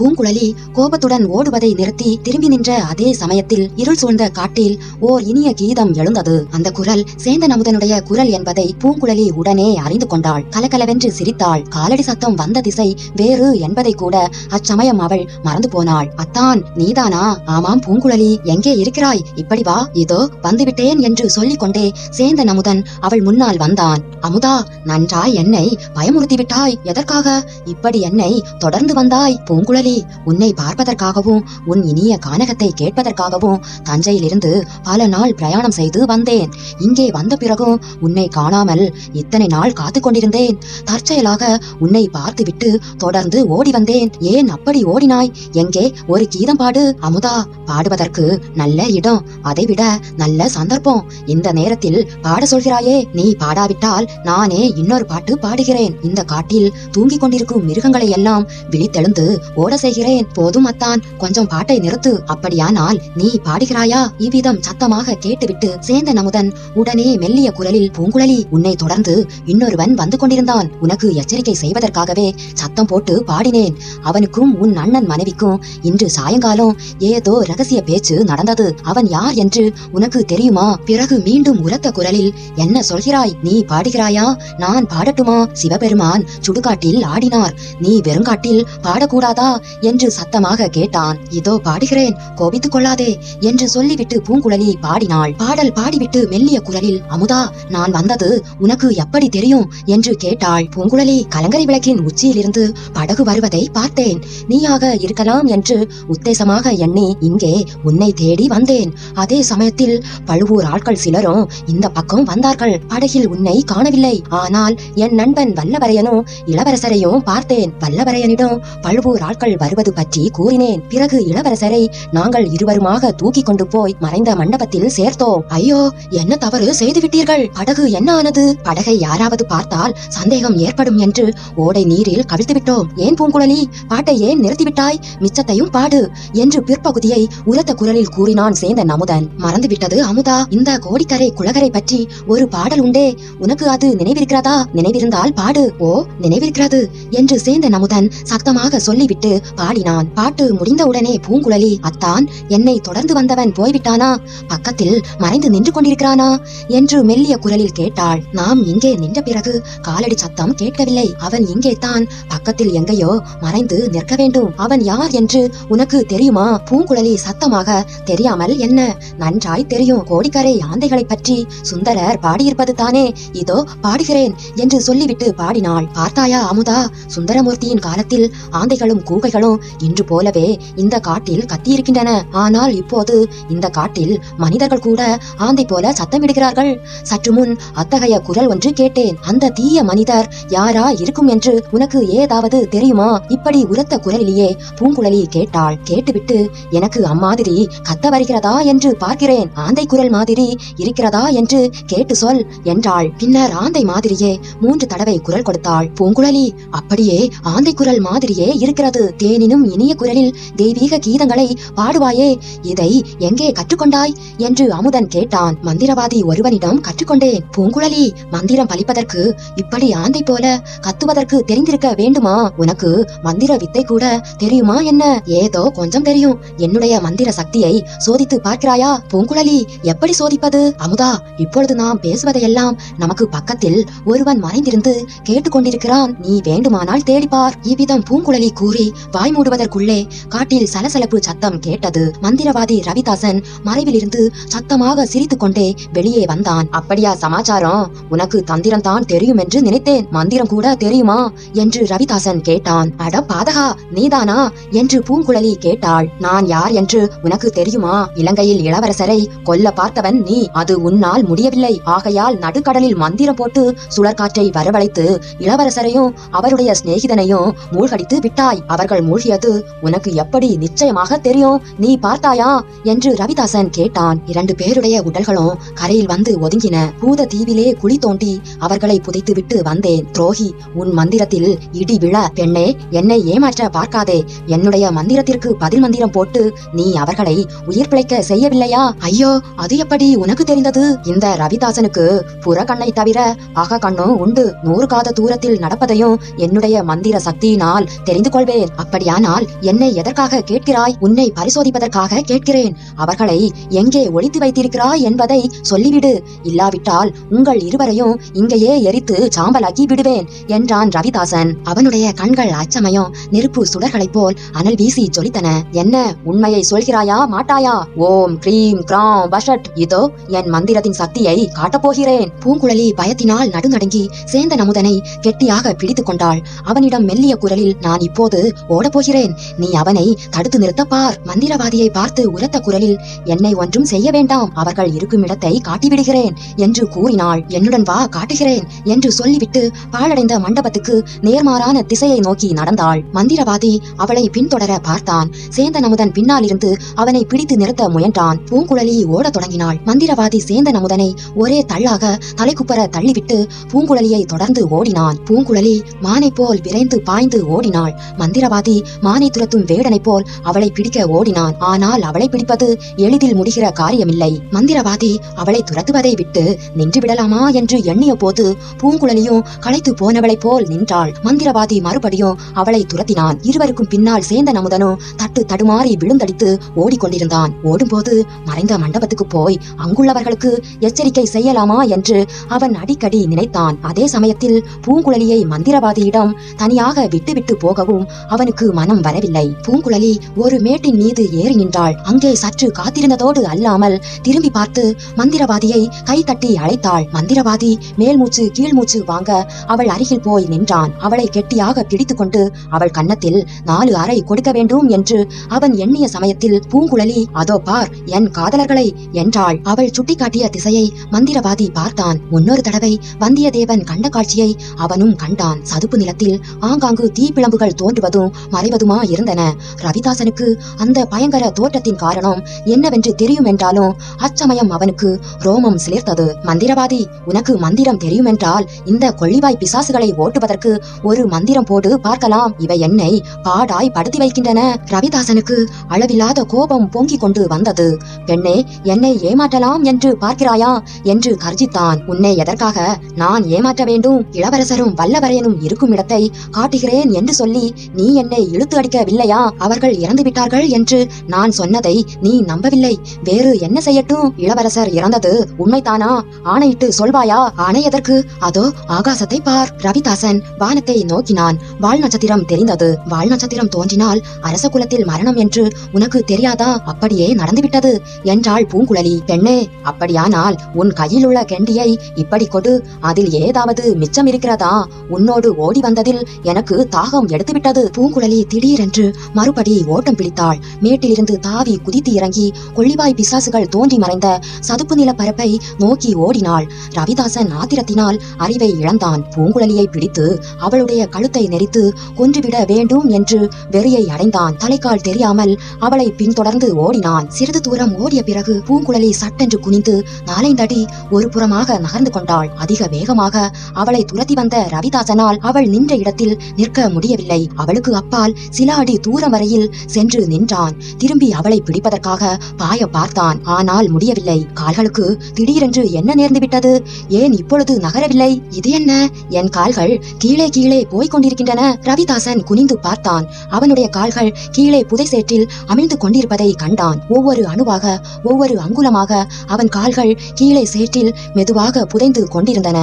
பூங்குழலி கோபத்துடன் ஓடுவதை நிறுத்தி திரும்பி நின்ற அதே சமயத்தில் இருள் சூழ்ந்த காட்டில் ஓர் இனிய கீதம் எழுந்தது. அந்த குரல் சேந்தன் அமுதனுடைய குரல் என்பதை பூங்குழலி உடனே அறிந்து கொண்டாள். கலகலவென்று சிரித்தாள். காலடி சத்தம் வந்த திசை வேறு என்பதை கூட அச்சமயம் அவள் மறந்து போனாள். அத்தான் நீதானா? ஆமாம் பூங்குழலி. எங்கே இருக்கிறாய்? இப்படி வா. இதோ வந்துவிட்டேன் என்று சொல்லிக் கொண்டே சேந்தன் அமுதன் அவள் முன்னால் வந்தான். அமுதா நன்றாய் என்னை? பயமுறுத்திவிட்டாய். எதற்காக? இப்படி என்னை தொடர்ந்து வந்தாய் பூங்குழலி. உன்னை பார்ப்பதற்காகவும் உன் இனிய கானகத்தை கேட்பதற்காகவும் தஞ்சையிலிருந்து பல நாள் பிரயாணம் செய்து வந்தேன். இங்கே வந்த பிறகும் உன்னை காணாமல் இத்தனை நாள் காத்துக் கொண்டிருந்தேன். தற்செயலாக உன்னை பார்த்துவிட்டு தொடர்ந்து ஓடி வந்தேன். ஏன் அப்படி ஓடினாய்? எங்கே? ஒரு கீதம் பாடு அமுதா. பாடுவதற்கு நல்ல இடம் அதைவிட நல்ல சந்தர்ப்பம். இந்த நேரத்தில் பாட சொல்கிறாயே நீ பாடாவிட்டால் நானே இன்னொரு பாட்டு பாடுகிறேன். இந்த காட்டில் தூங்கிக் கொண்டிருக்கும் மிருகங்களை எல்லாம் விழித்தெழுந்து ஓட செய்கிறேன் போதும் அத்தான். கொஞ்சம் பாட்டை நிறுத்து. அப்படியானால் நீ பாடுகிறாயா? இவ்விதம் சத்தமாக கேட்டுவிட்டு சேந்தன் அமுதன் உடனே மெல்லிய குரலில் பூங்குழலி உன்னை தொடர்ந்து இன்னொருவன் வந்து கொண்டிருந்தான். உனக்கு எச்சரிக்கை செய்வதற்காகவே சத்தம் போட்டு பாடினேன். அவனுக்கும் உன் அண்ணன் மனைவிக்கும் இன்று சாயங்காலம் ஏதோ ரகசிய பேச்சு நடந்தது. அவன் யார் என்று உனக்கு தெரியுமா? பிறகு மீண்டும் உரத்த குரலில் என்ன சொல்கிறாய்? நீ பாடுகிறாயா? நான் பாடட்டுமா? சிவபெருமான் சுடுகாட்டில் ஆடினார். நீ வெறுங்காட்டில் பாடக்கூடாதா? என்று சத்தமாக கேட்டான். இதோ பாடுகிறேன் கோபித்துக் கொள்ளாதே என்று சொல்லிவிட்டு பூங்குழலி பாடினாள். பாடல் பாடிவிட்டு மெல்லிய குரலில் அமுதா நான் வந்தது உனக்கு எப்படி தெரியும்? என்று கேட்டாள். பூங்குழலி கலங்கரை விளக்கின் உச்சியிலிருந்து படகு வருவதை பார்த்தேன். நீயாக இருக்கலாம் என்று உத்தேசமாக எண்ணி இங்கே உன்னை தேடி வந்தேன். அதே சமயத்தில் பழுவூர் ஆட்கள் சிலரும் இந்த பக்கம் வந்தார்கள். படகில் உன்னை காணவில்லை. ஆனால் என் நண்பன் வல்லவரையனும் இளவரசரையும் பார்த்தேன். வல்லவரையனிடம் பழுவூர் ஆட்கள் வருவது பற்றி கூறினேன். பிறகு இளவரசரை நாங்கள் இருவருமாக தூக்கி கொண்டு போய் மறைந்த மண்டபத்தில் சேர்த்தோம். ஐயோ என்ன தவறு செய்துவிட்டீர்கள்? படகு என்ன ஆனது? படகை யாராவது பார்த்தால் சந்தேகம் ஏற்படும் என்று ஓடை நீரில் கவிழ்த்து விட்டோம் ஏன் பூங்குழலி? பாட்டை ஏன் நிறுத்திவிட்டாய்? மிச்சத்தையும் பாடு என்று பிற்பகுதியை உரத்த குரலில் கூறினான் சேந்தன் அமுதன். மறந்துவிட்டது அமுதா இந்த கோடிக்கரை குளகரை பற்றி ஒரு பாடல் உண்டே. உனக்கு அது நினைவிருக்கிறதா? நினைவிருந்தால் பாடு. ஓ நினைவிருக்கிறது என்று சேந்தன் அமுதன் சத்தமாக சொல்லிவிட்டு பாடினான் பாட்டு முடிந்தவுடனே பூங்குழலி அத்தான் என்னை தொடர்ந்து வந்தவன் போய்விட்டானா? பக்கத்தில் மறைந்து நின்று கொண்டிருக்கிறானா? என்று மெல்லிய குரலில் கேட்டாள். நாம் இங்கே நின்ற பிறகு காலடி சத்தம் கேட்கவில்லை. அவன் இங்கே தான். பக்கத்தில் எங்கேயோ மறைந்து நிற்க வேண்டும். அவன் யார் என்று உனக்கு தெரியுமா பூங்குழலி சத்தமாக தெரியாமல் என்ன? நன்றாய் தெரியும். கோடிக்கரை ஆந்தைகளை பற்றி சுந்தரர் பாடியிருப்பது தானே. இதோ பாடுகிறேன் என்று சொல்லிவிட்டு பாடினாள். பார்த்தாயா அமுதா? சுந்தரமூர்த்தியின் காலத்தில் ஆந்தைகளும் கூகைகளும் இன்று போலவே இந்த காட்டில் கத்தியிருக்கின்றன. ஆனால் இப்போது இந்த காட்டில் மனிதர்கள் கூட ஆந்தை போல சத்தமிடுகிறார்கள். சற்று முன் அத்தகைய குரல் ஒன்று கேட்டேன். அந்த தீய மனிதர் யாரா இருக்கும் என்று உனக்கு ஏதாவது தெரியுமா? இப்படி உரத்த குரலிலேயே பூங்குழலி கேட்டாள். கேட்டுவிட்டு எனக்கு அம்மாதிரி கத்த வருகிறதா என்று பார்க்கிறேன். ஆந்தை குரல் மாதிரி இருக்கிறதா என்று கேட்டு சொல் என்றாள். பின்னர் ஆந்தை மாதிரியே மூன்று தடவை குரல் கொடுத்தாள். பூங்குழலி அப்படியே ஆந்தை குரல் மாதிரியே இருக்கிறது. தேனினும் இனிய குரலில் தெய்வீக கீதங்களை பாடுவாயே. இதை எங்கே கற்றுக்கொண்டாய்? என்று அமுதன் கேட்டான். மந்திரவாதி ஒருவனிடம் கற்றுக்கொண்டேன். பூங்குழலி மந்திரம் பலிப்பதற்கு இப்படி ஆந்தை போல கத்துவதற்கு தெரிந்திருக்க வேண்டுமா? உனக்கு மந்திர வித்தை கூட தெரியுமா என்ன? ஏதோ கொஞ்சம் தெரியும். என்னுடைய மந்திர சக்தியை சோதித்து பார்க்கிறாயா? பூங்குழலி எப்படி சோதிப்பது? அமுதா இப்பொழுது நாம் பேசுவதையெல்லாம் நமக்கு பக்கத்தில் ஒருவன் மறைந்திருந்து கேட்டுக்கொண்டிருக்கிறான். நீ வேண்டுமானால் தேடிப்பார். இவ்விதம் பூங்குழலி கூறி வாய் மூடுவதற்குள்ளே காட்டில் சலசலப்பு சத்தம் கேட்டது. மந்திரவாதி ரவிதாசன் மறைவிலிருந்து சத்தமாக சிரித்துக் கொண்டே வெளியே வந்தான். அப்படியா சமாச்சாரம்? உனக்கு தந்திரம் தான் தெரியும் என்று நினைத்தேன். மந்திரம் கூட தெரியுமா? என்று ரவிதாசன் கேட்டான். அட பாதகா நீதானா? என்று பூங்குழலி கேட்டாள். நான் யார் என்று உனக்கு தெரியுமா? இலங்கையில் இளவரசரை கொல்ல பார்த்தவன் நீ. அது உன்னால் முடியவில்லை. ஆகையால் நடுக்கடலில் மந்திரம் போட்டு சுழற்காற்றை வரவழைத்து இளவரசரையும் அவருடைய சிநேகிதனையும் மூழ்கடித்து விட்டாய். அவர்கள் மூழ்கியது உனக்கு எப்படி நிச்சயமாக தெரியும்? நீ பார்த்தாயா? என்று ரவிதாசன் கேட்டான். இரண்டு பேருடைய உடல்களும் கரையில் வந்து ஒதுங்கின. பூத தீவிலே குழி தோண்டி அவர்களை புதைத்து விட்டு வந்தேன். துரோகி உன் மந்திரத்தில் இடி விழ. பெண்ணே என்னை ஏமாற்ற பார்க்காதே. என்னுடைய மந்திரத்திற்கு பதில் மந்திரம் போட்டு நீ அவர்களை உயிர் பிழைக்க செய்யவில்லையா? ஐயோ அது எப்படி உனக்கு தெரிந்தது? இந்த ரவிதாசனுக்கு புறக்கண்ணை தவிர அக கண்ணும் உண்டு. நூறு காத தூரத்தில் நடப்பதையும் என்னுடைய மந்திர சக்தியினால் தெரிந்து கொள்வேன். அப்படியானால் என்னை எதற்காக கேட்கிறாய்? உன்னை பரிசோதிப்பதற்காக கேட்கிறேன். அவர்களை எங்கே ஒளித்து வைத்திருக்கிறாய் என்பதை சொல்லிவிடு. இல்லாவிட்டால் உங்கள் இருவரையும் இங்கேயே எரித்து சாம்பலாக்கி விடுவேன் என்றான் ரவிதாசன். அவனுடைய கண்கள் அச்சமயம் நெருப்பு சுடர்களைப் போல் அனல் வீசி ஜொலித்தன. என்ன உண்மையை சொல்கிறாயா மாட்டாயா? ஓம் கிரீம் கிராம் வஷட். இதோ என் மந்திரத்தின் சக்தியை காட்டப்போகிறேன். பூங்குழலி பயத்தினால் நடுநடுங்கி சேந்த நமுதனை கெட்டியாக பிடித்துக் கொண்டாள். அவனிடம் மெல்லிய குரலில் நான் இப்போது ஓடப் போகிறேன் நீ அவனை தடுத்து நிறுத்த பார். மந்திரவாதியை பார்த்து உரத்த குரலில் என்னை ஒன்றும் செய்ய வேண்டாம். அவர்கள் இருக்கும் இடத்தை காட்டிவிடுகிறேன். என்று கூறினாள். என்னுடன் வா காட்டுகிறேன். என்று சொல்லிவிட்டு பாழடைந்த மண்டபத்துக்கு நேர்மாறான திசையை நோக்கி நடந்தாள். மந்திரவாதி அவளை பின்தொடர பார்த்தான். சேந்தன் அமுதன் பின்னால் இருந்து அவனை பிடித்து நிறுத்த முயன்றான். பூங்குழலி ஓடத் தொடங்கினாள். மந்திரவாதி சேந்தன் அமுதனை ஒரே தள்ளாக தலைக்குப்பர தள்ளிவிட்டு பூங்குழலியை தொடர்ந்து ஓடினான். பூங்குழலி மானை போல் விரைந்து பாய்ந்து ஓடினாள். மந்திரவாதி மானை துரத்தும் வேடனை போல் அவளை பிடிக்க ஓடினான். ஆனால் அவளை பிடிப்பது எளிதில் முடிகிற காரியமில்லை. மந்திரவாதி அவளை துரத்துவதை விட்டு நின்று விடலாமா என்று எண்ணிய போது பூங்குழலியும் களைத்து போனவளைப் போல் நின்றாள். மந்திரவாதி மறுபடியும் அவளை துரத்தினான். இருவருக்கும் பின்னால் சேர்ந்த நமுதனும் தட்டு தடுமாறி விழுந்தடித்து ஓடிக்கொண்டிருந்தான். ஓடும்போது மறைந்த மண்டபத்துக்கு போய் அங்குள்ளவர்களுக்கு எச்சரிக்கை செய்யலாமா என்று அவன் அடிக்கடி நினைத்தான். அதே சமயத்தில் பூங்குழலியை மந்திரவாதியிடம் தனியாக விட்டுவிட்டு போகவும் அவனுக்கு மனம் வரவில்லை. பூங்குழலி ஒரு மேட்டின் மீது ஏறி நின்றாள். அங்கே சற்று காத்திருந்ததோடு அல்லாமல் திரும்பி பார்த்து மந்திரவாதியை கை தட்டி அழைத்தாள். மந்திரவாதி மேல் மூச்சு கீழ் மூச்சு வாங்க அவள் அருகில் போய் நின்றான். அவளை கெட்டியாக பிடித்துக்கொண்டு அவள் கன்னத்தில் நாலு அறை கொடுக்க வேண்டும் என்று அவன் எண்ணிய சமயத்தில் பூங்குழலி அதோ பார் என் காதலர்களை என்றாள். அவள் சுட்டிக்காட்டிய திசையை மந்திரவாதி பார்த்தான். முன்னொரு தடவை வந்தியத்தேவன் கண்ட காட்சியை அவனும் கண்டான். சதுப்பு நிலத்தில் ஆங்காங்கு தீப்பிழம்புகள் தோன்றுவதும் மறைவதுமா இருந்தன. ரவிதாசனுக்கு அந்த பயங்கர தோற்றத்தின் காரணம் என்னவென்று தெரியும் என்றாலும் அச்சமயம் அவனுக்கு ரோமம் சிலிர்த்தது. மந்திரவாதி உனக்கு மந்திரம் தெரியுமென்றால் இந்த கொள்ளிவாய் பிசாசுகளை ஓட்டுவதற்கு ஒரு மந்திரம் போடு பார்க்கலாம். இவை என்னை பாடாய் படுத்தி வைக்கின்றன. ரவிதாசனுக்கு அளவில்லாத கோபம் பொங்கிக் கொண்டு வந்தது. பெண்ணே என்னை ஏமாற்றலாம் என்று பார்க்கிறாயா? என்று கர்ஜித்தான். உன்னை எதற்காக நான் ஏமாற்ற வேண்டும்? இளவரசரும் வல்லவரையனும் இருக்கும் இடத்தை காட்டுகிறேன் என்று சொல்லி நீ என்ன இழுத்து அடிக்கவில்லையா? அவர்கள் இறந்து விட்டார்கள் என்று நான் சொன்னதை நீ நம்பவில்லை. வேறு என்ன செய்யட்டும்? இளவரசர் இறந்தது உண்மைதானா? ஆணையிட்டு சொல்வாயா? ஆணை எதற்கு? அதோ ஆகாசத்தை பார். ரவிதாசன் வானத்தை நோக்கினான். வால் நட்சத்திரம் தெரிந்தது. வால் நட்சத்திரம் தோன்றினால் அரச குலத்தில் மரணம் என்று உனக்கு தெரியாதா? அப்படியே நடந்துவிட்டது. என்றாள் பூங்குழலி. பெண்ணே அப்படியானால் உன் கையில் உள்ள கெண்டியை இப்படி கொடு. அதில் ஏதாவது மிச்சம் இருக்கிறதா? உன்னோடு ஓடி வந்ததில் எனக்கு தாகம் எடுத்துவிட்டது. பூங்குழலி திடீரென்று மறுபடி ஓட்டம் பிடித்தாள். மேட்டிலிருந்து தாவி குதித்து இறங்கி கொள்ளிவாய் பிசாசுகள் தோன்றி மறைந்த சதுப்பு நில பரப்பை நோக்கி ஓடினாள். ரவிதாசன் ஆத்திரத்தினால் அறிவை இழந்தான். பூங்குழலியை பிடித்து அவளுடைய கழுத்தை நெரித்து கொன்றுவிட வேண்டும் என்று வெறியை அடைந்தான். தலைக்கால் தெரியாமல் அவளை பின்தொடர்ந்து ஓடினான். சிறிது தூரம் ஓடிய பிறகு பூங்குழலி சட்டென்று குனிந்து நாலைந்தடி ஒரு புறமாக நகர்ந்து கொண்டாள். அதிக வேகமாக அவளை துரத்தி வந்த ரவிதாசனால் அவள் நின்ற இடத்தில் நிற்க முடியவில்லை. அவளுக்கு அப்பால் சில அடி தூரம் வரையில் சென்று நின்றான். திரும்பி அவளை பிடிப்பதற்காக பாய பார்த்தான். ஆனால் முடியவில்லை. கால்களுக்கு திடீரென்று என்ன நேர்ந்து விட்டது? ஏன் இப்பொழுது நகரவில்லை? இது என்ன? என் கால்கள் கீழே கீழே போய்க் கொண்டிருக்கின்றன. ரவிதாசன் குனிந்து பார்த்தான். அவனுடைய கால்கள் கீழே புதை சேற்றில் அமிழ்ந்து கொண்டிருப்பதை கண்டான். ஒவ்வொரு அணுவாக ஒவ்வொரு அங்குலமாக அவன் கால்கள் கீழே சேற்றில் மெதுவாக புதைந்து கொண்டிருந்தன.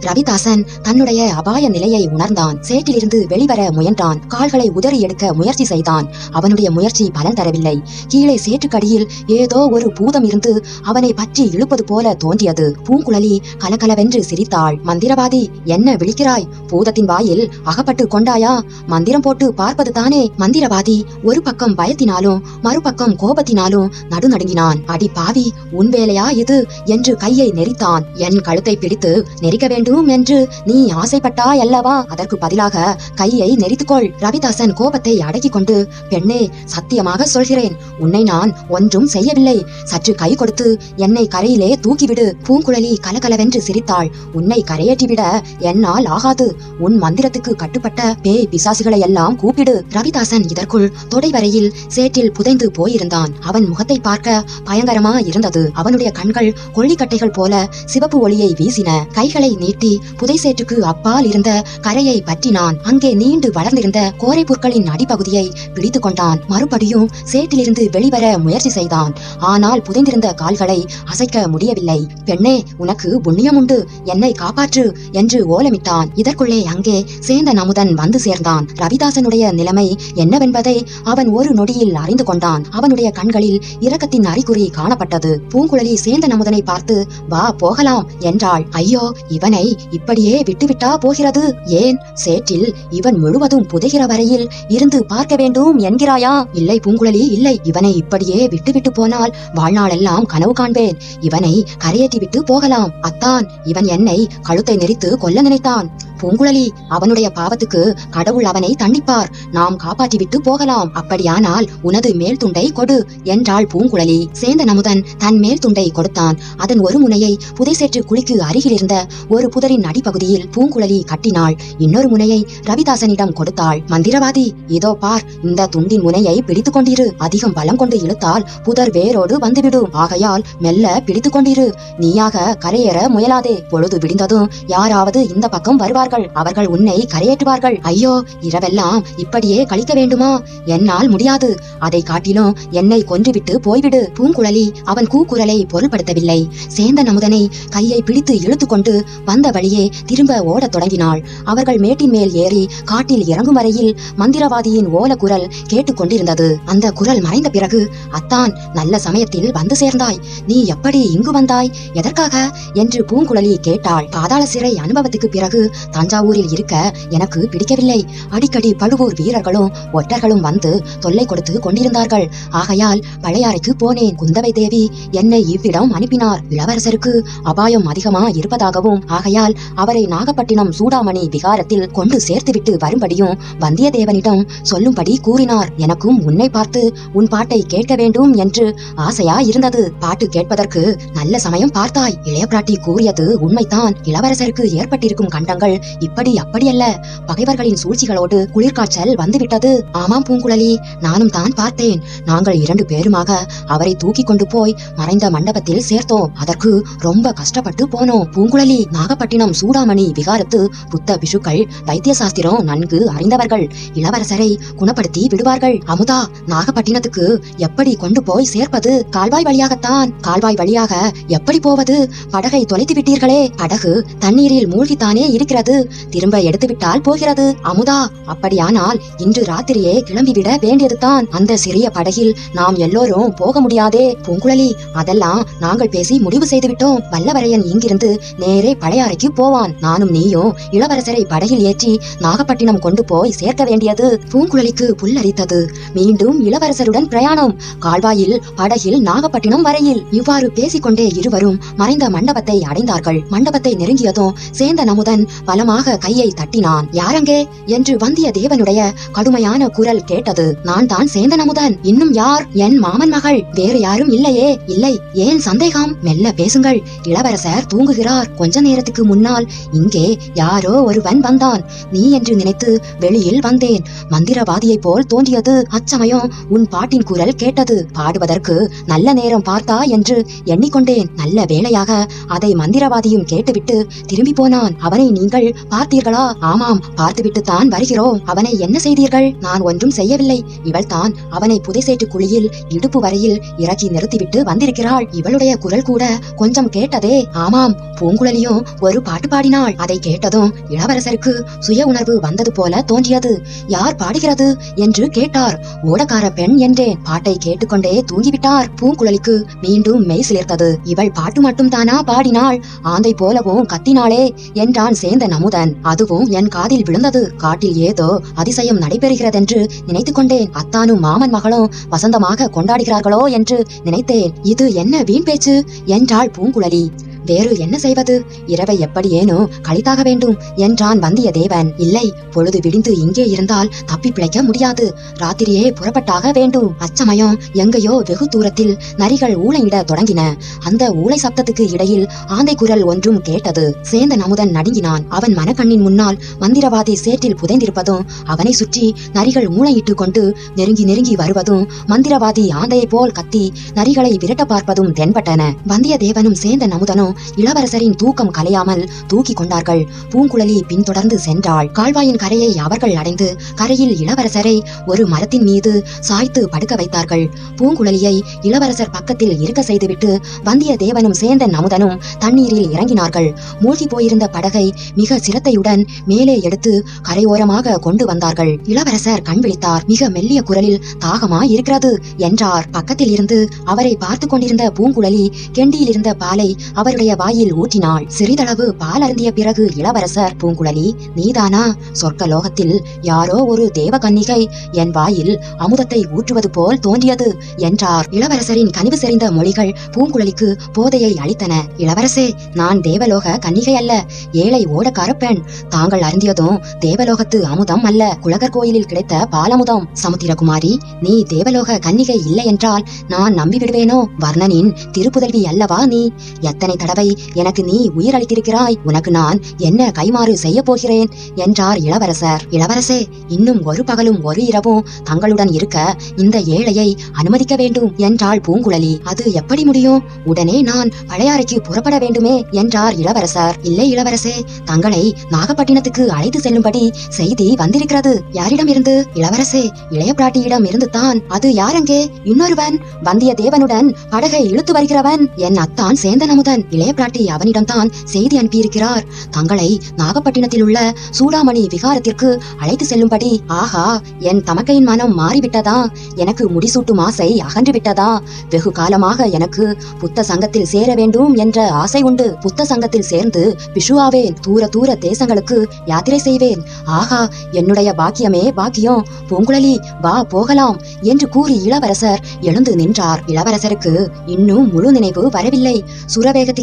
ரவிதாசன் தன்னுடைய அபாய நிலையை உணர்ந்தான். சேற்றிலிருந்து வெளிவர முயன்றான். கால்களை உதறி எடுக்க முயற்சி செய்தான். அவனுடைய முயற்சி பலன் தரவில்லை. கீழே சேற்றுக்கடியில் ஏதோ ஒரு பூதம் இருந்து அவனை பற்றி இழுப்பது போல தோன்றியது. பூங்குழலி கலகலவென்று சிரித்தாள். மந்திரவாதி என்ன விழிக்கிறாய்? பூதத்தின் வாயில் அகப்பட்டு கொண்டாயா? மந்திரம் போட்டு பார்ப்பது தானே? மந்திரவாதி ஒரு பக்கம் பயத்தினாலும் மறுபக்கம் கோபத்தினாலும் நடுநடுங்கினான். அடி பாவி உன் வேலையா இது? என்று கையை நெரித்தான். என் கழுத்தை பிடித்து நெரிக்க வேண்டும். என்று நீ ஆசைப்பட்டாய் அல்லவா? அதற்கு பதிலாக கையை நெறித்துக்கொள் ரவிதாசன் கோபத்தை அடக்கிக் கொண்டு பெண்ணே சத்தியமாக சொல்கிறேன். உன்னை நான் ஒன்றும் செய்யவில்லை. சற்று கை கொடுத்து என்னை கரையிலே தூக்கிவிடு. பூங்குழலி கலகலவென்று சிரித்தாள். உன்னை கரையேற்றிவிட என்னால் ஆகாது. உன் மந்திரத்துக்கு கட்டுப்பட்ட பேய் பிசாசுகளை எல்லாம் கூப்பிடு. ரவிதாசன் இதற்குள் தொடை வரையில் சேற்றில் புதைந்து போயிருந்தான். அவன் முகத்தை பார்க்க பயங்கரமா இருந்தது. அவனுடைய கண்கள் கொள்ளிக்கட்டைகள் போல சிவப்பு ஒளியை வீசின. கைகளை நீட்டி எட்டி புதை சேற்றுக்கு அப்பால் இருந்த கரையை பற்றினான் அங்கே நீண்டு வளர்ந்திருந்த கோரை புற்களின் அடிப்பகுதியை பிடித்துக் கொண்டான். மறுபடியும் சேற்றிலிருந்து வெளிவர முயற்சி செய்தான். ஆனால் புதைந்திருந்த கால்களை அசைக்க முடியவில்லை. பெண்ணே உனக்கு புண்ணியம் உண்டு என்னை காப்பாற்று என்று ஓலமிட்டான். இதற்குள்ளே அங்கே சேந்த நமுதன் வந்து சேர்ந்தான். ரவிதாசனுடைய நிலைமை என்னவென்பதை அவன் ஒரு நொடியில் அறிந்து கொண்டான். அவனுடைய கண்களில் இரக்கத்தின் அறிகுறி காணப்பட்டது. பூங்குழலி சேந்த நமுதனை பார்த்து வா போகலாம் என்றாள். ஐயோ இவனை இப்படியே விட்டுவிட்டா போகிறது? ஏன்? சேற்றில் இவன் முழுவதும் புதைகிற வரையில் இருந்து பார்க்க வேண்டும் என்கிறாயா? இல்லை பூங்குழலி இல்லை. இவனை இப்படியே விட்டுவிட்டு போனால் வாழ்நாளெல்லாம் கனவு காண்பேன். இவனை கரையேற்றி விட்டு போகலாம். அத்தான் இவன் என்னை கழுத்தை நெரித்து கொல்ல நினைத்தான். பூங்குழலி அவனுடைய பாவத்துக்கு கடவுள் அவனை தண்டிப்பார். நாம் காப்பாற்றிவிட்டு போகலாம். அப்படியானால் உனது மேல் துண்டை கொடு என்றாள் பூங்குழலி. சேந்தன் அமுதன் தன் மேல் துண்டை கொடுத்தான். அதன் ஒரு முனையை புதைசேற்று குழிக்கு அருகில் இருந்த ஒரு புதரின் அடிப்பகுதியில் பூங்குழலி கட்டினாள். இன்னொரு முனையை ரவிதாசனிடம் கொடுத்தாள். மந்திரவாதி இதோ பார் இந்த துண்டின் முனையை பிடித்துக் கொண்டிரு. அதிகம் பலம் கொண்டு இழுத்தால் புதர் வேரோடு வந்துவிடும். ஆகையால் மெல்ல பிடித்துக் கொண்டிரு. நீயாக கரையேற முயலாதே. பொழுது விடிந்ததும் யாராவது இந்த பக்கம் வருவார்கள்? அவர்கள் உன்னை கரையேற்றுவார்கள். ஐயோ இரவெல்லாம் இப்படியே கழிக்க வேண்டுமா? என்னால் முடியாது. அதை காட்டிலும் என்னை கொன்றுவிட்டு போய்விடு பூங்குழலி. அவன் கூக்குரலை பொருள்படுத்தவில்லை. சேந்தன் அமுதனை கையை பிடித்து இழுத்துக்கொண்டு வந்த வழியே திரும்ப ஓடத் தொடங்கினாள். அவர்கள் மேட்டின் மேல் ஏறி காட்டில் இறங்கும் வரையில் மந்திரவாதியின் ஓல குரல் கேட்டுக்கொண்டிருந்தது. அந்த குரல் மறைந்த பிறகு அத்தான் நல்ல சமயத்தில் வந்து சேர்ந்தாய். நீ எப்படி இங்கு வந்தாய்? எதற்காக? என்று பூங்குழலி கேட்டாள். பாதாள சிறை அனுபவத்துக்கு பிறகு தஞ்சாவூரில் இருக்க எனக்கு பிடிக்கவில்லை. அடிக்கடி பழுவூர் வீரர்களும் ஒற்றர்களும் வந்து தொல்லை கொடுத்து கொண்டிருந்தார்கள். ஆகையால் பழையாறைக்கு போனேன் குந்தவை தேவி. என்னை இவ்விடம் அனுப்பினார். இளவரசருக்கு அபாயம் அதிகமா இருப்பதாகவும் ஆகையால் அவரை நாகப்பட்டினம் சூடாமணி விகாரத்தில் கொண்டு சேர்த்துவிட்டு வரும்படியும் வந்தியத்தேவனிடம் சொல்லும்படி கூறினார். எனக்கும் உன்னை பார்த்து உன் பாட்டை கேட்க வேண்டும் என்று ஆசையா இருந்தது பாட்டு கேட்பதற்கு நல்ல சமயம் பார்த்தாய். இளையபிராட்டி கூறியது உண்மைதான். இளவரசருக்கு ஏற்பட்டிருக்கும் கண்டங்கள் இப்படி அப்படியல்ல. பகைவர்களின் சூழ்ச்சிகளோடு குளிர்காய்ச்சல் வந்துவிட்டது. ஆமாம் பூங்குழலி நானும் தான் பார்த்தேன். நாங்கள் இரண்டு பேருமாக அவரை தூக்கி கொண்டு போய் மறைந்த மண்டபத்தில் சேர்த்தோம். அதற்கு ரொம்ப கஷ்டப்பட்டு போனோம். பூங்குழலி நாகப்பட்டினம் சூடாமணி விகாரத்து புத்த பிஷுக்கள் வைத்திய சாஸ்திரம் நன்கு அறிந்தவர்கள் இளவரசரை குணப்படுத்தி விடுவார்கள். அமுதா நாகப்பட்டினத்துக்கு எப்படி கொண்டு போய் சேர்ப்பது? கால்வாய் வழியாகத்தான். கால்வாய் வழியாக எப்படி போவது? படகை தொலைத்து விட்டீர்களே படகு தண்ணீரில் மூழ்கித்தானே இருக்கிறது. திரும்ப எடுத்துவிட்டால் போகிறது. அமுதா அப்படியானால் இன்று ராத்திரியே கிளம்பிவிட வேண்டியதுதான். அந்த சிறிய படகில் நாம் எல்லோரும் போக முடியாதே. பூங்குழலி அதெல்லாம் நாங்கள் பேசி முடிவு செய்துவிட்டோம். வல்லவரையன் இங்கிருந்து நேரே பழையாறைக்கு போவான். நானும் நீயும் இளவரசரை படகில் ஏற்றி நாகப்பட்டினம் கொண்டு போய் சேர்க்க வேண்டியது. பூங்குழலிக்கு புல்லரித்தது. மீண்டும் இளவரசருடன் பிரயாணம். கால்வாயில் படகில் நாகப்பட்டினம் வரையில். இவ்வாறு பேசிக்கொண்டே இருவரும் மறைந்த மண்டபத்தை அடைந்தார்கள். மண்டபத்தை நெருங்கியதும் சேந்த நமுதன் பலம் பலமாக கையை தட்டினான். யாரங்கே? என்று வந்தியத்தேவனுடைய கடுமையான குரல் கேட்டது. நான் தான் சேந்தன் அமுதன் இன்னும் யார்? என் மாமன் மகள். வேறு யாரும் இல்லையே. இல்லை. ஏன் சந்தேகம்? மெல்ல பேசுங்கள். இளவரசர் தூங்குகிறார். கொஞ்ச நேரத்துக்கு முன்னால் இங்கே யாரோ ஒருவன் வந்தான். நீ என்று நினைத்து வெளியில் வந்தேன். மந்திரவாதியைப் போல் தோன்றியது. அச்சமயம் உன் பாட்டின் குரல் கேட்டது. பாடுவதற்கு நல்ல நேரம் பார்த்தா? என்று எண்ணிக்கொண்டேன். நல்ல வேளையாக. அதை மந்திரவாதியும் கேட்டுவிட்டு திரும்பி போனான். அவனை நீங்கள் பார்த்தீர்களா? ஆமாம் பார்த்துவிட்டு தான் வருகிறோம். அவனை என்ன செய்தீர்கள்? நான் ஒன்றும் செய்யவில்லை. இவள் தான் அவனை புதைசேட்டு குழியில் இடுப்பு வரையில் இறக்கி நிறுத்திவிட்டு வந்திருக்கிறாள். இவளுடைய குரல் கூட கொஞ்சம் கேட்டதே. ஆமாம் பூங்குழலியும் ஒரு பாட்டு பாடினாள். அதை கேட்டதும் இளவரசருக்கு சுய உணர்வு வந்தது போல தோன்றியது. யார் பாடுகிறது? என்று கேட்டார். ஓடக்கார பெண் என்றேன். பாட்டை கேட்டுக்கொண்டே தூங்கிவிட்டார் பூங்குழலிக்கு. மீண்டும் மெய் சிலிர்த்தது. இவள் பாட்டு மட்டும் தானா பாடினாள்? ஆந்தை போலவும் கத்தினாளே என்றான் சேந்தன். அமுதன் அதுவும் என் காதில் விழுந்தது. காட்டில் ஏதோ அதிசயம் நடைபெறுகிறதென்று நினைத்துக் கொண்டேன் அத்தானும் மாமன் மகளும் வசந்தமாக கொண்டாடுகிறார்களோ என்று நினைத்தேன். இது என்ன வீண் பேச்சு? என்றாள் பூங்குழலி. வேறு என்ன செய்வது? இரவை எப்படியேனோ கழித்தாக வேண்டும் என்றான் வந்தியத்தேவன். இல்லை பொழுது விடிந்து இங்கே இருந்தால் தப்பி பிழைக்க முடியாது. ராத்திரியே புறப்பட்டாக வேண்டும். அச்சமயம் எங்கேயோ வெகு தூரத்தில் நரிகள் ஊழையிட தொடங்கின. அந்த ஊளை சப்தத்துக்கு இடையில் ஆந்தை குரல் ஒன்றும் கேட்டது. சேர்ந்த நமுதன் நடுங்கினான். அவன் மனக்கண்ணின் முன்னால் மந்திரவாதி சேற்றில் புதைந்திருப்பதும் அவனை சுற்றி நரிகள் ஊளையிட்டு கொண்டு நெருங்கி நெருங்கி வருவதும் மந்திரவாதி ஆந்தையை போல் கத்தி நரிகளை விரட்ட பார்ப்பதும் தென்பட்டன. வந்தியத்தேவனும் சேர்ந்த நமுதனும் இளவரசரின் தூக்கம் கலையாமல் தூக்கி கொண்டார்கள். பூங்குழலி பின்தொடர்ந்து சென்றாள். கால்வாயின் கரையை அவர்கள் அடைந்து கரையில் இளவரசரை ஒரு மரத்தின் மீது சாய்த்து படுக்க வைத்தார்கள். பூங்குழலியை இளவரசர் பக்கத்தில் இருக்க செய்துவிட்டு வந்தியத்தேவனும் சேந்தன் அமுதனும் தண்ணீரில் இறங்கினார்கள். மூழ்கி போயிருந்த படகை மிக சிரத்தையுடன் மேலே எடுத்து கரையோரமாக கொண்டு வந்தார்கள். இளவரசர் கண் விழித்தார். மிக மெல்லிய குரலில் தாகமா இருக்கிறது என்றார். பக்கத்தில் இருந்து அவரை பார்த்து கொண்டிருந்த பூங்குழலி கெண்டியில் இருந்த பாலை அவருடைய வாயில் ஊற்றினாள். சிறிதளவு பால் அருந்திய பிறகு இளவரசர் பூங்குழலி நீதானா? சொர்க்க லோகத்தில் யாரோ ஒரு தேவ கன்னிகை என் வாயில் அமுதத்தை ஊற்றுவது போல் தோன்றியது என்றார். இளவரசரின் கனிவு செறிந்த மொழிகள் பூங்குழலிக்கு போதையை அளித்தன. இளவரசே நான் தேவலோக கன்னிகை அல்ல ஏழை ஓடக்கார பெண். தாங்கள் அருந்தியதும் தேவலோகத்து அமுதம் அல்ல. குலகர் கோயிலில் கிடைத்த பாலமுதம். சமுத்திரகுமாரி நீ தேவலோக கன்னிகை இல்லை என்றால் நான் நம்பிவிடுவேனோ? வர்ணனின் திருப்புதல்வி அல்லவா நீ? எத்தனை தடவை எனக்கு நீ உயிர் அளித்திருக்கிறாய். உனக்கு நான் என்ன கைமாறு செய்ய போகிறேன்? என்றார் இளவரசர். இளவரசே இன்னும் ஒரு பகலும் ஒரு இரவும் தங்களுடன் இருக்க இந்த ஏழையை அனுமதிக்க வேண்டும் என்றாள் பூங்குழலி. அது எப்படி முடியும்? உடனே நான் பழையாறைக்கு புறப்பட வேண்டுமே என்றார் இளவரசர். இல்லை இளவரசே தங்களை நாகப்பட்டினத்துக்கு அழைத்து செல்லும்படி செய்தி வந்திருக்கிறது. யாரிடமிருந்து? இளவரசே இளைய பிராட்டியிடம் இருந்து தான். அது யாரெங்கே இன்னொருவன் வந்தியத்தேவனுடன் படகை இழுத்து வருகிறவன். என் அத்தான் சேந்தன் அமுதன். இளைய பிராட்டி அவனிடம்தான் செய்தி அனுப்பியிருக்கிறார். தங்களை நாகப்பட்டினத்தில் உள்ள சூடாமணி விகாரத்திற்கு அழைத்து செல்லும்படி ஆஹா என் தமக்கையின் மனம் மாறிவிட்டதா? எனக்கு முடிசூட்டும் ஆசை அகன்று விட்டதா வெகு காலமாக எனக்கு புத்த சங்கத்தில் சேர வேண்டும் என்ற ஆசை உண்டு. புத்த சங்கத்தில் சேர்ந்து பிஷுவாவேன் தூர தூர தேசங்களுக்கு யாத்திரை செய்வேன். ஆஹா என்னுடைய பாக்கியமே பாக்கியம். பூங்குழலி வா போகலாம் என்று கூறி இளவரசர் எழுந்து நின்றார். இளவரசருக்கு இன்னும் முழு நினைவு வரவில்லை.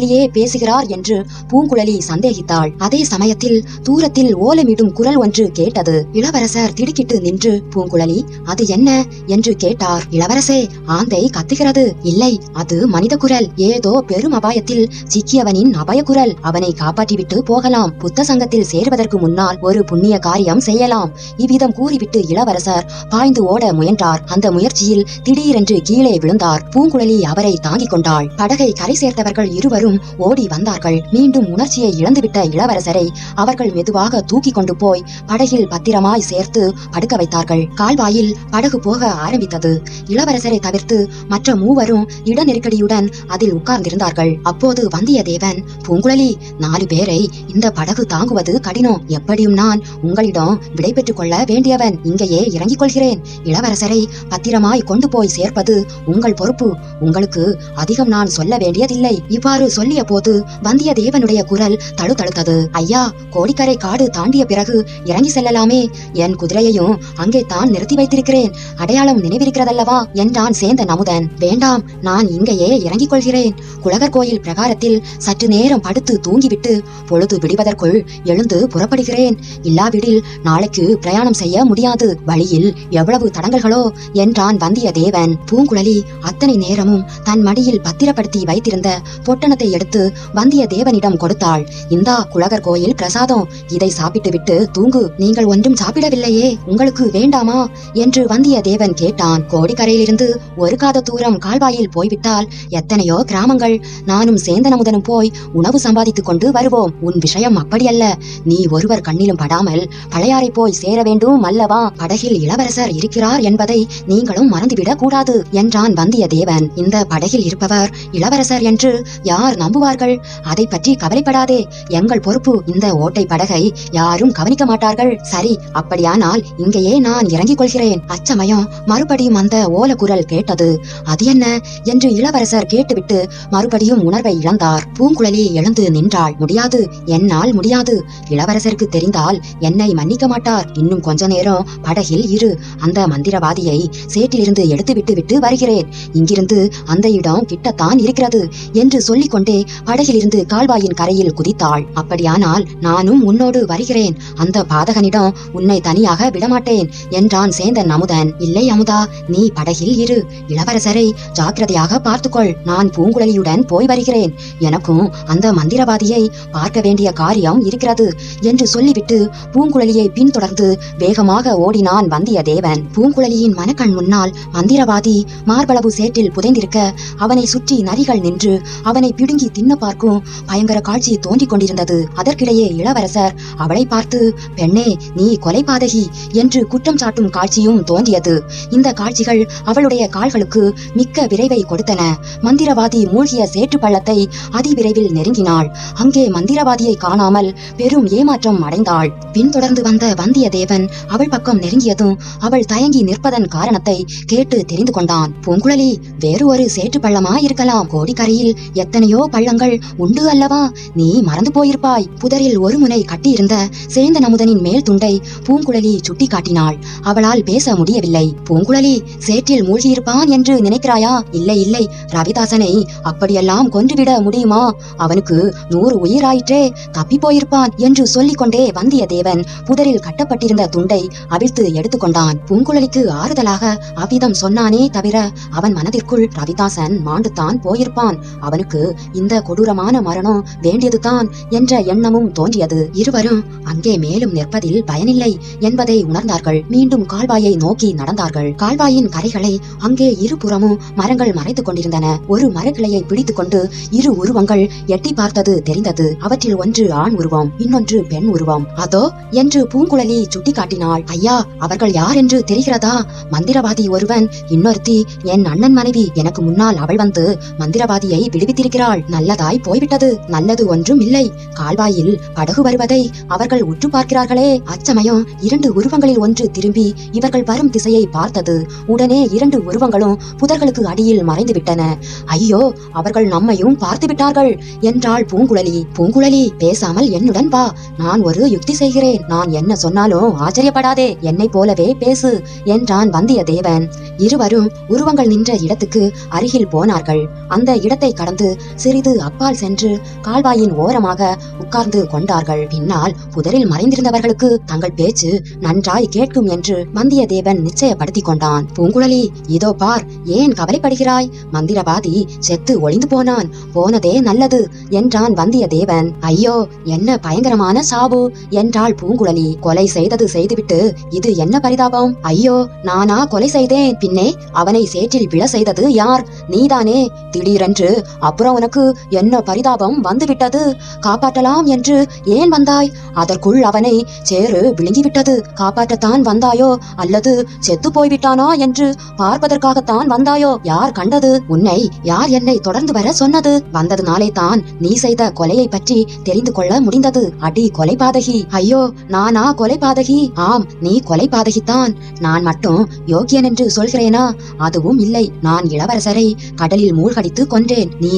மொழியே பேசுகிறார் என்று பூங்குழலி சந்தேகித்தாள். அதே சமயத்தில் தூரத்தில் ஓலமிடும் குரல் ஒன்று கேட்டது. இளவரசர் திடுக்கிட்டு நின்று பூங்குழலி அது என்ன? என்று கேட்டார். இளவரசே ஆந்தை கத்துகிறது. இல்லை அது மனித குரல். ஏதோ பெரும் அபாயத்தில் சிக்கியவனின் அபய குரல். அவனை காப்பாற்றிவிட்டு போகலாம். புத்த சங்கத்தில் சேர்வதற்கு முன்னால் ஒரு புண்ணிய காரியம் செய்யலாம். இவ்விதம் கூறிவிட்டு இளவரசர் பாய்ந்து ஓட முயன்றார். அந்த முயற்சியில் திடீரென்று கீழே விழுந்தார். பூங்குழலி அவரை தாங்கிக் கொண்டாள். படகை கரை சேர்த்தவர்கள் இருவரும் ஓடி வந்தார்கள். மீண்டும் உணர்ச்சியை இழந்துவிட்ட இளவரசரை அவர்கள் மெதுவாக தூக்கி கொண்டு போய் படகில் பத்திரமாய் சேர்த்து படுக்க வைத்தார்கள். கால்வாயில் படகு போக ஆரம்பித்தது. இளவரசரை தவிர்த்து மற்ற மூவரும் இட நெருக்கடியுடன் அதில் உட்கார்ந்திருந்தார்கள். அப்போது வந்தியத்தேவன் பூங்குழலி நாலு பேரை இந்த படகு தாங்குவது கடினம். எப்படியும் நான் உங்களிடம் விடை பெற்றுக் கொள்ள வேண்டியவன் இங்கேயே இறங்கிக் கொள்கிறேன். இளவரசரை பத்திரமாய் கொண்டு போய் சேர்ப்பது உங்கள் பொறுப்பு. உங்களுக்கு அதிகம் நான் சொல்ல வேண்டியதில்லை. இவ்வாறு சொல்லிய போது வந்தியத்தேவனுடைய குரல் தழுதழுத்தது ஐயா கோடிக்கரை காடு தாண்டிய பிறகு இறங்கி செல்லலாமே. என் குதிரையையும் அங்கே தான் நிறுத்தி வைத்திருக்கிறேன். அடையாளம் நினைவிருக்கிறதல்லவா? என்றான் சேந்த நமுதன். வேண்டாம் நான் இங்கேயே இறங்கிக் கொள்கிறேன். குலகர் கோயில் பிரகாரத்தில் சற்று நேரம் படுத்து தூங்கிவிட்டு பொழுது விடிவதற்குள் எழுந்து புறப்படுகிறேன். இல்லாவிடில் நாளைக்கு பிரயாணம் செய்ய முடியாது. வழியில் எவ்வளவு தடங்கல்களோ என்றான் வந்தியத்தேவன். பூங்குழலி அத்தனை நேரமும் தன் மடியில் பத்திரப்படுத்தி வைத்திருந்த பொட்டணத்தை எடுத்து வந்தியத்தேவனிடம் கொடுத்தாள். இந்தா குலகர் கோயில் பிரசாதம். இதை சாப்பிட்டுவிட்டு தூங்கு. நீங்கள் ஒன்றும் சாப்பிடவில்லையே. உங்களுக்கு வேண்டாமா? என்று வந்தியத்தேவன் கேட்டான். கோடிக்கரையிலிருந்து ஒரு காத தூரம் கால்வாயில் போய்விட்டால் எத்தனையோ கிராமங்கள். நானும் சேந்தனமுதனும் போய் உணவு சம்பாதித்துக் கொண்டு வருவோம். உன் விஷயம் அப்படியல்ல. நீ ஒருவர் கண்ணிலும் படாமல் பழையாறை போய் சேர வேண்டும் அல்லவா? படகில் இளவரசர் இருக்கிறார் என்பதை நீங்களும் மறந்துவிடக் கூடாது என்றான் வந்தியத்தேவன். இந்த படகில் இருப்பவர் இளவரசர் என்று யார் நம்புவார்கள். அதை பற்றி கவலைப்படாதே. எங்கள் பொறுப்பு இந்த ஓட்டை படகை யாரும் கவனிக்க மாட்டார்கள். சரி அப்படியானால் இங்கேயே நான் இறங்கிக் கொள்கிறேன். அச்சமயம் மறுபடியும் அந்த ஓல குரல் கேட்டது. அது என்ன என்று இளவரசர் கேட்டுவிட்டு மறுபடியும் உணர்வை இழந்தார். பூங்குழலி எழுந்து நின்றாள். முடியாது. என்னால் முடியாது. இளவரசருக்கு தெரிந்தால் என்னை மன்னிக்க மாட்டார். இன்னும் கொஞ்ச நேரம் படகில் இரு. அந்த மந்திரவாதியை சேற்றிலிருந்து எடுத்து விட்டு விட்டு வருகிறேன். இங்கிருந்து அந்த இடம் கிட்டத்தான் இருக்கிறது என்று சொல்லிக்கொண்டே உடனே படகிலிருந்து கால்வாயின் கரையில் குதித்தாள். அப்படியானால் நானும் உன்னோடு வருகிறேன். அந்த பாதகனிடம் உன்னை தனியாக விடமாட்டேன் என்றான் சேந்தன் அமுதன். இல்லை அமுதா நீ படகில் இரு. இளவரசரை ஜாக்கிரதையாக பார்த்துக்கொள். நான் பூங்குழலியுடன் போய் வருகிறேன். எனக்கும் அந்த மந்திரவாதியை பார்க்க வேண்டிய காரியம் இருக்கிறது என்று சொல்லிவிட்டு பூங்குழலியை பின்தொடர்ந்து வேகமாக ஓடினான் வந்தியத்தேவன். பூங்குழலியின் மனக்கண் முன்னால் மந்திரவாதி மார்பளவு சேற்றில் புதைந்திருக்க அவனை சுற்றி நரிகள் நின்று அவனை பிடுங்கி வாங்கி தின்ன பார்க்கும் பயங்கர காட்சி தோன்றிக் கொண்டிருந்தது. அதற்கிடையே இளவரசர் அவளை பார்த்து பெண்ணே நீ கொலை பாதகி என்று குற்றம் சாட்டும் காட்சியும் தோன்றியது. இந்த காட்சிகள் அவளுடைய கால்களுக்கு மிக்க விரைவை கொடுத்தன. மந்திரவாதி மூழ்கிய சேற்று பள்ளத்தை அதிவிரைவில் நெருங்கினாள். அங்கே மந்திரவாதியை காணாமல் பெரும் ஏமாற்றம் அடைந்தாள். பின்தொடர்ந்து வந்த வந்தியத்தேவன் அவள் பக்கம் நெருங்கியதும் அவள் தயங்கி நிற்பதன் காரணத்தை கேட்டு தெரிந்து கொண்டான். பூங்குழலி வேறு ஒரு சேற்று பள்ளமா இருக்கலாம். கோடிக்கரையில் எத்தனையோ பள்ளங்கள் உண்டு அல்லவா? நீ மறந்து போயிருப்பாய். புதரில் ஒரு முனை கட்டியிருந்த சேந்த நமுதனின் மேல் துண்டை பூங்குழலி சுட்டி காட்டினாள் அவளால் பேச முடியவில்லை. பூங்குழலி சேற்றில் மூழ்கியிருப்பான் என்று நினைக்கிறாயா? இல்லை இல்லை. ரவிதாசனை அப்படியெல்லாம் கொன்றுவிட முடியுமா? அவனுக்கு நூறு உயிராயிற்றே. தப்பி போயிருப்பான் என்று சொல்லிக்கொண்டே வந்தியத்தேவன் புதரில் கட்டப்பட்டிருந்த துண்டை அவிழ்த்து எடுத்துக்கொண்டான். பூங்குழலிக்கு ஆறுதலாக அவ்விதம் சொன்னானே தவிர அவன் மனதிற்குள் ரவிதாசன் மாண்டுத்தான் போயிருப்பான். அவனுக்கு இந்த கொடூரமான மரணம் வேண்டியதுதான் என்ற எண்ணமும் தோன்றியது. இருவரும் அங்கே மேலும் நிற்பதில் பயனில்லை என்பதை உணர்ந்தார்கள். மீண்டும் கால்வாயை நோக்கி நடந்தார்கள். கால்வாயின் கரைகளை அங்கே இருபுறமும் மரங்கள் மறைத்துக் கொண்டிருந்தன. ஒரு மரக்கிளையை பிடித்துக் கொண்டு இரு உருவங்கள் எட்டி பார்த்தது தெரிந்தது. அவற்றில் ஒன்று ஆண் உருவம் இன்னொன்று பெண் உருவம். அதோ என்று பூங்குழலி சுட்டிக்காட்டினாள். ஐயா அவர்கள் யார் என்று தெரிகிறதா? மந்திரவாதி ஒருவன் இன்னொருத்தி என் அண்ணன் மனைவி எனக்கு முன்னால் அவள் வந்து மந்திரவாதியை விடுவித்திருக்கிறாள். நல்லதாய் போய்விட்டது. நல்லது ஒன்றும் இல்லை. கால்வாயில் படகு வருவதை அவர்கள் உற்று பார்க்கிறார்களே. அச்சமயம் இரண்டு உருவங்களில் ஒன்று திரும்பி இவர்கள் வரும் திசையை பார்த்தது. உடனே இரண்டு உருவங்களும் புதர்களுக்கு அடியில் மறைந்துவிட்டன. ஐயோ அவர்கள் நம்மையும் பார்த்து விட்டார்கள் என்றாள் பூங்குழலி. பூங்குழலி பேசாமல் என்னுடன் வா. நான் ஒரு யுக்தி செய்கிறேன். நான் என்ன சொன்னாலும் ஆச்சரியப்படாதே. என்னை போலவே பேசு என்றான் வந்தியத்தேவன். இருவரும் உருவங்கள் நின்ற இடத்துக்கு அருகில் போனார்கள். அந்த இடத்தை கடந்து சிறிது அப்பால் சென்று கால்வாயின் ஓரமாக உட்கார்ந்து கொண்டார்கள். பின்னால் புதரில் மறைந்திருந்தவர்களுக்கு தங்கள் பேச்சு நன்றாய் கேட்கும் என்று வந்தியத்தேவன் நிச்சயப்படுத்திக் கொண்டான். பூங்குழலி இதோ பார் ஏன் கவலைப்படுகிறாய்? மந்திரவாதி செத்து ஒளிந்து போனான். போனதே நல்லது என்றான் வந்தியத்தேவன். ஐயோ என்ன பயங்கரமான சாவு என்றாள் பூங்குழலி. கொலை செய்தது செய்துவிட்டு இது என்ன பரிதாபம்? ஐயோ நானா கொலை செய்தேன். பின்னே அவனை சேற்றில் விழ செய்தது யார்? நீதானே. திடீரென்று அப்புறம் உனக்கு என்ன பரிதாபம் வந்துவிட்டது? காப்பாற்றலாம் என்று ஏன் வந்தாய்? அதற்குள் அவனை சேறு விழுங்கிவிட்டது. காப்பாற்றத்தான் வந்தாயோ? அல்லது செத்து போய்விட்டானா என்று பார்ப்பதற்காகத்தான் வந்தாயோ? யார் கண்டது? உன்னை யார் என்னை தொடர்ந்து வர சொன்னது? வந்ததுனாலே தான் நீ செய்த கொலையை பற்றி தெரிந்து கொள்ள முடிந்தது. அடி கொலைபாதகி. ஐயோ நானா கொலைபாதகி? ஆம் நீ கொலைபாதகித்தான். நான் மட்டும் யோக்கியன் என்று சொல்கிறேனா? அதுவும் இல்லை. நான் இளவரசரை கடலில் மூழ்கடித்து கொன்றேன். நீ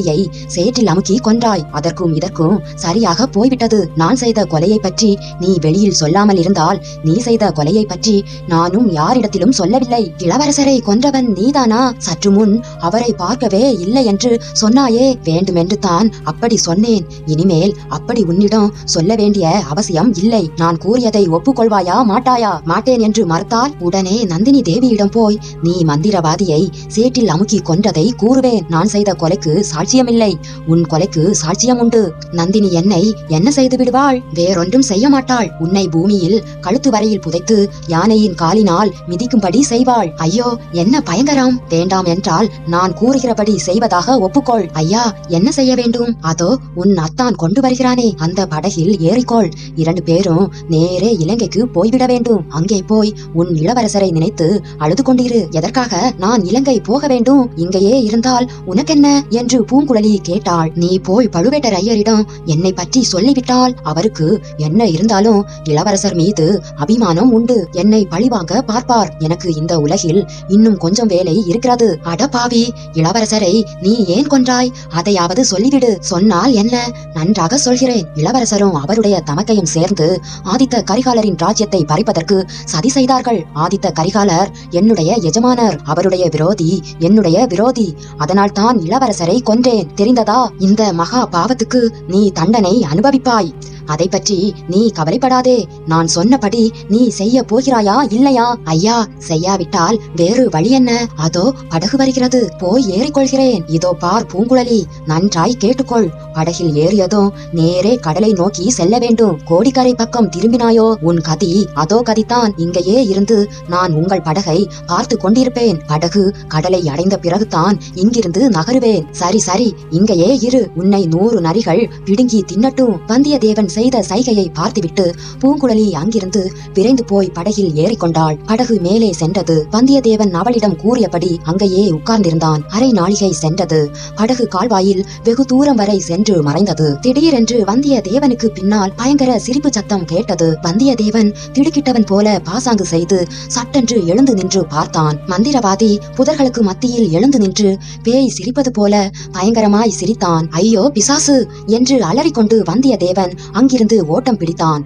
மந்திரவாதியை சேற்றில் அமுக்கி கொன்றாய். அதற்கும் இதற்கும் சரியாக போய்விட்டது. நான் செய்த கொலையை பற்றி நீ வெளியில் சொல்லாமல் இருந்தால் நீ செய்த கொலையை பற்றி நானும் யாரிடத்திலும் சொல்லவில்லை. இளவரசரை கொன்றவன் நீதானா? சற்று முன் அவரை பார்க்கவே இல்லை என்று சொன்னாயே. வேண்டுமென்று தான் அப்படி சொன்னேன். இனிமேல் அப்படி உன்னிடம் சொல்ல வேண்டிய அவசியம் இல்லை. நான் கூறியதை ஒப்புக்கொள்வாயா? மாட்டாயா? மாட்டேன் என்று மறுத்தால் உடனே நந்தினி தேவியிடம் போய் நீ மந்திரவாதியை சேற்றில் அமுக்கி கொன்றதை கூறுவேன். நான் செய்த கொலைக்கு சாட்சி சாட்சியமில்லை. உன் கொலைக்கு சாட்சியம் உண்டு நந்தினி என்னை என்ன செய்து விடுவாள்? வேறொன்றும் செய்ய மாட்டாள். உன்னை பூமியில் கழுத்து வரையில் புதைத்து யானையின் காலினால் மிதிக்கும்படி செய்வாள். ஐயோ என்ன பயங்கரம். வேண்டாம் என்றால் நான் கூறுகிறபடி செய்வதாக ஒப்புக்கொள். ஐயா என்ன செய்ய வேண்டும்? அதோ உன் அத்தான் கொண்டு வருகிறானே. அந்த படகில் ஏறிக்கொள். இரண்டு பேரும் நேரே இலங்கைக்கு போய்விட வேண்டும். அங்கே போய் உன் இளவரசரை நினைத்து அழுது கொண்டிரு. எதற்காக நான் இலங்கை போக வேண்டும்? இங்கேயே இருந்தால் உனக்கென்ன? என்று பூ பூங்குழலி கேட்டாள் நீ போய் பழுவேட்டரையரிடம் என்னை பற்றி சொல்லிவிட்டால் அவருக்கு என்ன இருந்தாலும் இளவரசர் மீது அபிமானம் உண்டு. என்னை பழிவாங்க பார்ப்பார். எனக்கு இந்த உலகில் இன்னும் கொஞ்சம் வேலை இருக்கிறது. அட பாவி இளவரசரை நீ ஏன் கொன்றாய்? அதையாவது சொல்லிவிடு. சொன்னால் என்ன? நன்றாக சொல்கிறேன். இளவரசரும் அவருடைய தமக்கையும் சேர்ந்து ஆதித்த கரிகாலரின் ராஜ்யத்தை பறிப்பதற்கு சதி செய்தார்கள். ஆதித்த கரிகாலர் என்னுடைய எஜமானர் அவருடைய விரோதி என்னுடைய விரோதி. அதனால் தான் இளவரசரை கொன்றேன் தெரிந்ததா? இந்த மகா பாவத்துக்கு நீ தண்டனை அனுபவிப்பாய். அதை பற்றி நீ கவலைப்படாதே. நான் சொன்னபடி நீ செய்ய போகிறாயா இல்லையா? ஐயா செய்யாவிட்டால் வேறு வழி என்ன? அதோ படகு வருகிறது. போய் ஏறிக்கொள்கிறேன். இதோ பார் பூங்குழலி நன்றாய் கேட்டுக்கொள். படகில் ஏறியதும் நேரே கடலை நோக்கி செல்ல வேண்டும். கோடிக்கரை பக்கம் திரும்பினாயோ? உன் கதி அதோ கதிதான் இங்கேயே இருந்து நான் உங்கள் படகை பார்த்து கொண்டிருப்பேன். படகு கடலை அடைந்த பிறகுதான் இங்கிருந்து நகருவேன். சரி சரி இங்கேயே இரு. உன்னை நூறு நரிகள் பிடுங்கி தின்னட்டும். வந்தியத்தேவன் செய்த சைகையை பார்த்துவிட்டு பூங்குழலி அங்கிருந்து விரைந்து போய் படகில் ஏறிக்கொண்டாள். படகு மேலே சென்றது. வந்தியத்தேவன் அவளிடம் கூறியபடி அங்கேயே உட்கார்ந்திருந்தான். அரை நாழிகை சென்றது. படகு கால்வாயில் வெகு தூரம் வரை சென்று மறைந்தது. திடீரென்று வந்தியத்தேவனுக்கு பின்னால் பயங்கர சிரிப்பு சத்தம் கேட்டது. வந்தியத்தேவன் திடுக்கிட்டவன் போல பாசாங்கு செய்து சட்டென்று எழுந்து நின்று பார்த்தான். மந்திரவாதி புதர்களுக்கு மத்தியில் எழுந்து நின்று பேய் சிரிப்பது போல பயங்கரமாய் சிரித்தான். ஐயோ பிசாசு! என்று அலறிக்கொண்டு வந்தியத்தேவன் அங்கிருந்து ஓட்டம் பிடித்தான்.